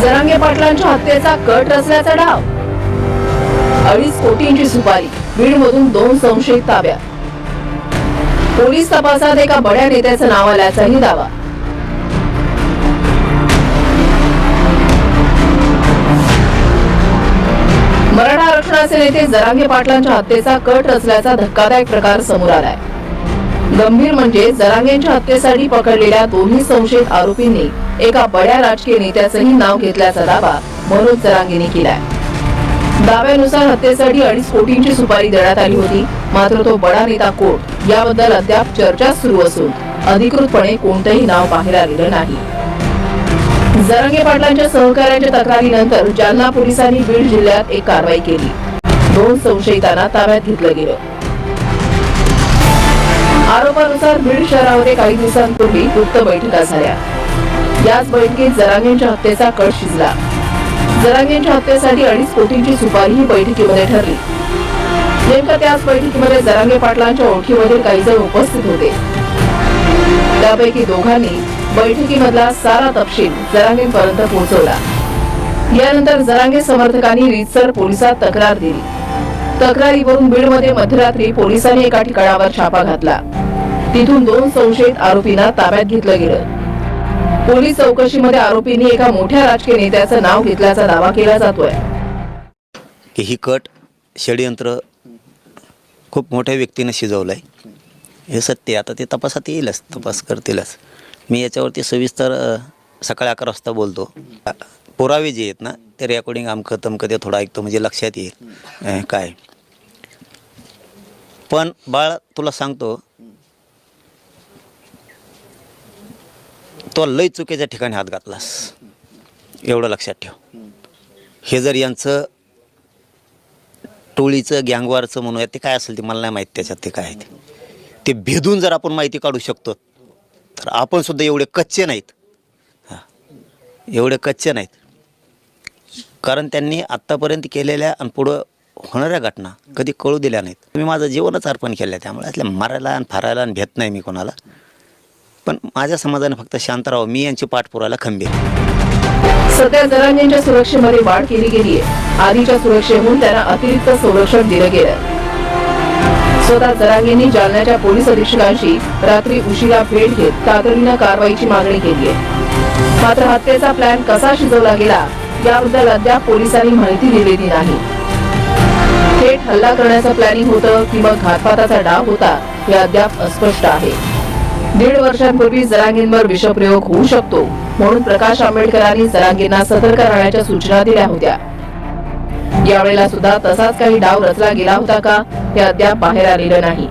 जरांगे पाटलांच्या हत्येचा कट रचल्याचा डाव. अडीच कोटींची सुपारी बीड मधून दोन संशयित ताब्यात. पोलीस तपासात एका बड्या नेत्याचं नाव आल्याचाही दावा. मराठा येथे जरांगे पाटलांच्या हत्येचा कट रचल्याचा धक्कादायक प्रकार समोर आलाय. गंभीर म्हणजे जरांगेंच्या हत्येसाठी पकडलेल्या दोन्ही संशयित आरोपींनी एका बड्या राजकीय नेत्याचंही नाव घेतल्याचा दावा मनोज जरांगेंनी केलाय. दाव्यानुसार हत्येसाठी अडीच कोटींची सुपारी देण्यात आली होती. मात्र तो बडा नेता कोट याबद्दल अद्याप चर्चा सुरू असून अधिकृतपणे कोणतंही नाव बाहेर आलेलं नाही. जरांगे पाटलांच्या सहकार्याच्या तक्रारीनंतर जालना पोलिसांनी बीड जिल्ह्यात एक कारवाई केली. दोन संशयितांना ताब्यात घेतलं गेलं. आरोपानुसार बीड शहरामध्ये काही दिवसांपूर्वी गुप्त बैठका झाल्या. याच बैठकीत जरांगेंच्या हत्येचा कट शिजला. जरांगेंच्या हत्येसाठी अडीच कोटींची सुपारी ही बैठकीमध्ये ठरली. नेमका त्याच बैठकीमध्ये जरांगे पाटलांच्या ओळखीमधील काही जण उपस्थित होते. त्यापैकी दोघांनी बैठकीमधला सारा तपशील जरांगेपर्यंत पोहोचवला. यानंतर जरांगे समर्थकांनी रीतसर पोलिसात तक्रार दिली. तक्रारीवरून बीडमध्ये मध्यरात्री पोलिसांनी एका ठिकाणावर छापा घातला. तिथून दोन संशयित आरोपींना ताब्यात घेतलं गेलं. पोलीस चौकशीमध्ये आरोपींनी एका मोठ्या राजकीय नेत्याचं नाव घेतल्याचा दावा केला जातोय. की ही कट षडयंत्र खूप मोठ्या व्यक्तीनं शिजवलंय. हे सत्य आता ते तपासात येईलच तपास करतीलच. मी याच्यावरती सविस्तर सकाळी अकरा वाजता बोलतो. पुरावे जे आहेत ना ते रेकॉर्डिंग अमकं तमकं ते थोडं ऐकतो म्हणजे लक्षात येईल. काय? पण बाळ तुला सांगतो तो लय चुकीच्या ठिकाणी हात घातलास. एवढं लक्षात ठेव. हे जर यांचं टोळीचं गँगवारचं म्हणूया ते काय असेल ते मला नाही माहीत त्याच्यात ते काय आहे ते. ते भेदून जर आपण माहिती काढू शकतो तर आपण सुद्धा एवढे कच्चे नाहीत. एवढे कच्चे नाहीत. कारण त्यांनी आत्तापर्यंत केलेल्या आणि पुढं होणाऱ्या घटना कधी कळू दिल्या नाहीत. मी माझं जीवनच अर्पण केलं आहे त्यामुळे असल्या मारायला आणि फारायला आणि भेट नाही मी कोणाला. पण माझ्या समाजाने फक्त शांत राहावं मी यांची पाठपुरायला खंबीर आहे. सध्या जरांगेंच्या सुरक्षेमध्ये वाढ केली गेली आहे आधीच्या सुरक्षेहून त्यांना अतिरिक्त संरक्षण दिलं गेलं स्वतः जरांगेंनी जालन्याच्या पोलीस अधीक्षकांशी रात्री उशिरा भेट घेत तातडीनं कारवाईची मागणी केली आहे. मात्र हत्येचा प्लॅन कसा शिजवला गेला याबद्दल अद्याप पोलिसांनी माहिती दिलेली नाही. थेट हल्ला करण्याचं प्लॅनिंग होतं की मग घातपाताचा डाव होता हे अद्याप अस्पष्ट आहे. दीड वर्षांपूर्वी जरांगींवर विषप्रयोग होऊ शकतो म्हणून प्रकाश आंबेडकरांनी जरांगींना सतर्क राहण्याच्या सूचना दिल्या होत्या. यावेळेला सुद्धा तसाच काही डाव रचला गेला होता का? हे अद्याप बाहेर आलेलं नाही.